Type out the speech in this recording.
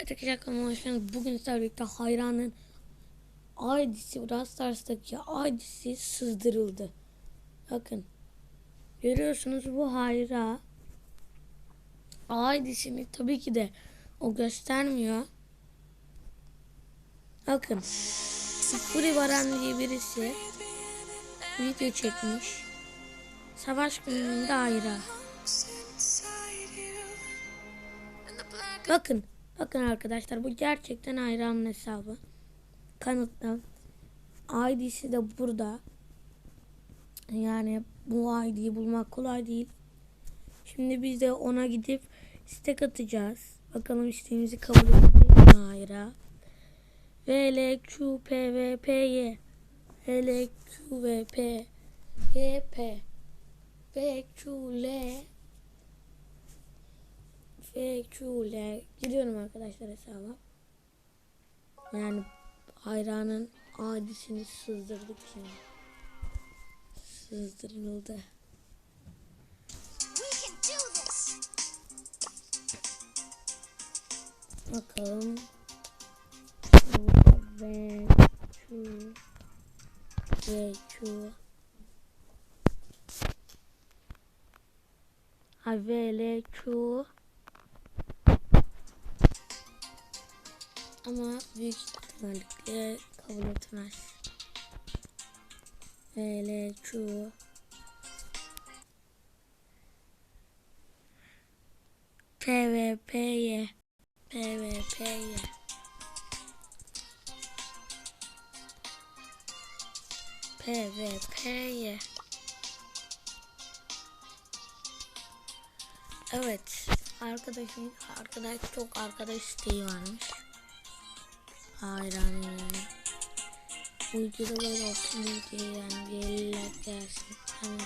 Arkadaşlar kanalıma hoş geldiniz. Bugün sizlerle hayranın ID'si Brawl Stars'taki ID'si sızdırıldı. Bakın. Görüyorsunuz bu hayra ID'sini tabii ki de o göstermiyor. Bakın. Furi Baran diye birisi video çekmiş. Savaş gününde hayra. Bakın. Bakın arkadaşlar bu gerçekten hayranın hesabı. Kanıtlı. ID'si de burada. Yani bu ID'yi bulmak kolay değil. Şimdi biz de ona gidip istek atacağız. Bakalım isteğimizi kabul edecek mi hayra. VLQPVPY VLQVP YP VQL FQ'le giriyorum arkadaşlar hesaba. Yani hayranın adisini sızdırdık şimdi. Sızdırıldı. Bakalım. Ve şu ve şu Ha ve ama büyük ihtimalle kabul etmez. Ve le şu PVP'ye PVP'ye PVP'ye Evet arkadaşım arkadaş çok arkadaş isteği varmış hayranıyım. Uygulamalar olsun diye yani bir eller gelsin. Hem.